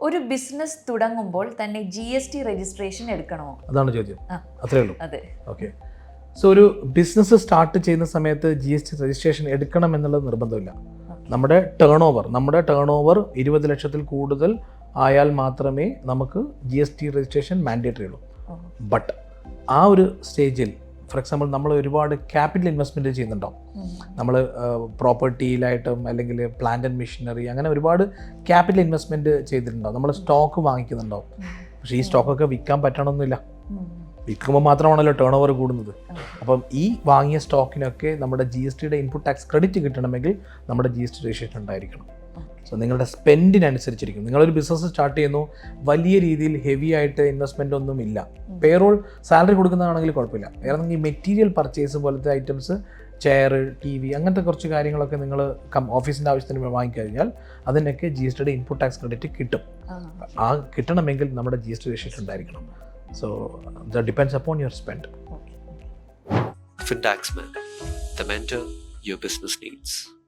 ഒരു ബിസിനസ് തുടങ്ങുമ്പോൾ തന്നെ ജി എസ് ടി രജിസ്ട്രേഷൻ എടുക്കണോ? അതാണ് ചോദ്യം. അത്രേ ഉള്ളൂ. അതെ. ഓക്കെ സോ ഒരു ബിസിനസ് സ്റ്റാർട്ട് ചെയ്യുന്ന സമയത്ത് ജി എസ് ടി രജിസ്ട്രേഷൻ എടുക്കണം എന്നുള്ളത് നിർബന്ധമില്ല. നമ്മുടെ ടേൺ ഓവർ നമ്മുടെ ടേൺ ഓവർ ഇരുപത് ലക്ഷത്തിൽ കൂടുതൽ ആയാൽ മാത്രമേ നമുക്ക് G S T registration mandatory ഉള്ളൂ. ബട്ട് ആ ഒരു സ്റ്റേജിൽ ഫോർ എക്സാമ്പിൾ നമ്മൾ ഒരുപാട് ക്യാപിറ്റൽ ഇൻവെസ്റ്റ്മെന്റ് ചെയ്യുന്നുണ്ടാവും. നമ്മൾ പ്രോപ്പർട്ടിയിലായിട്ടും അല്ലെങ്കിൽ പ്ലാന്റ് ആൻഡ് മെഷീനറി അങ്ങനെ ഒരുപാട് ക്യാപിറ്റൽ ഇൻവെസ്റ്റ്മെന്റ് ചെയ്തിട്ടുണ്ടാവും നമ്മൾ സ്റ്റോക്ക് വാങ്ങിക്കുന്നുണ്ടാവും പക്ഷേ ഈ സ്റ്റോക്കൊക്കെ വിൽക്കാൻ പറ്റണമെന്നില്ല. വിൽക്കുമ്പോൾ മാത്രമാണല്ലോ ടേൺ ഓവർ കൂടുന്നത്. അപ്പം ഈ വാങ്ങിയ സ്റ്റോക്കിനൊക്കെ നമ്മുടെ ജി എസ് ടിയുടെ ഇൻപുട്ട് ടാക്സ് ക്രെഡിറ്റ് കിട്ടണമെങ്കിൽ നമ്മുടെ ജി എസ് ടി രജിസ്ട്രേഷൻ ഉണ്ടായിരിക്കണം സോ നിങ്ങളുടെ സ്പെൻഡിനനുസരിച്ചിരിക്കും നിങ്ങളൊരു ബിസിനസ് സ്റ്റാർട്ട് ചെയ്യുന്നു. വലിയ രീതിയിൽ ഹെവി ആയിട്ട് ഇൻവെസ്റ്റ്മെന്റ് ഒന്നും ഇല്ല പേറോൾ സാലറി കൊടുക്കുന്നതാണെങ്കിൽ കുഴപ്പമില്ല. വേറെ ഈ മെറ്റീരിയൽ പർച്ചേസ് പോലത്തെ ഐറ്റംസ് ചെയർ ടി വി അങ്ങനത്തെ കുറച്ച് കാര്യങ്ങളൊക്കെ നിങ്ങൾ കം ഓഫീസിന്റെ ആവശ്യത്തിന് വാങ്ങിക്കഴിഞ്ഞാൽ അതിനൊക്കെ ജി എസ് ടിയുടെ ഇൻപുട്ട് ടാക്സ് ക്രെഡിറ്റ് കിട്ടും. ആ. കിട്ടണമെങ്കിൽ നമ്മുടെ ജി എസ് ടി രജിസ്ട്രേഷൻ ഉണ്ടായിരിക്കണം. So the depends upon your spend okay man the mentor your business needs.